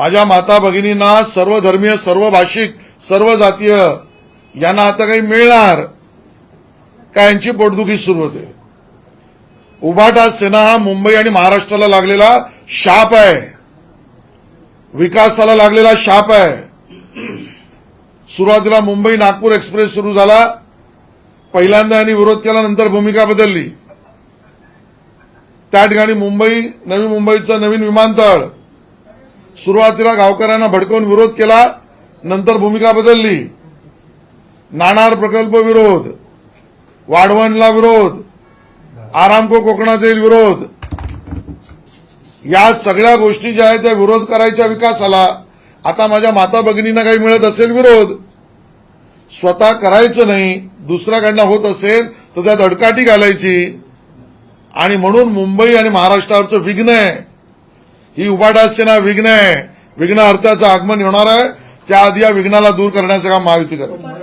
माझ्या माता भगिनींना सर्व धर्मीय सर्व भाषिक सर्व जातीय यांना आता काही मिळणार का यांची पोटदुखी सुरू होते? उभाटा सेना हा मुंबई आणि महाराष्ट्राला लागलेला शाप आहे. विकासाला लागलेला शाप आहे. सुरुवातीला मुंबई नागपूर एक्सप्रेस सुरू झाला. पहिल्यांदा यांनी विरोध केला नंतर भूमिका बदलली. त्या ठिकाणी मुंबई नवी मुंबईचं नवीन विमानतळ सुरुवातीला गावकऱ्यांना भडकवून विरोध केला नंतर भूमिका बदलली. नाणार प्रकल्प विरोध वाढवणला विरोध आरामको कोकणातील विरोध. या सगळ्या गोष्टी ज्या आहेत त्या विरोध करायच्या विकासाला आता माझ्या माता भगिनींना काही मिळत असेल विरोध. स्वतः करायचं नाही दुसऱ्याकडनं होत असेल तर त्यात अडकाठी घालायची. आणि म्हणून मुंबई आणि महाराष्ट्रावरचं विघ्न आहे. ही उभाटासेना विघ्न आहे. विघ्न अर्थाचं आगमन होणार आहे. त्याआधी या विघ्नाला दूर करण्याचं काम महायुती करेल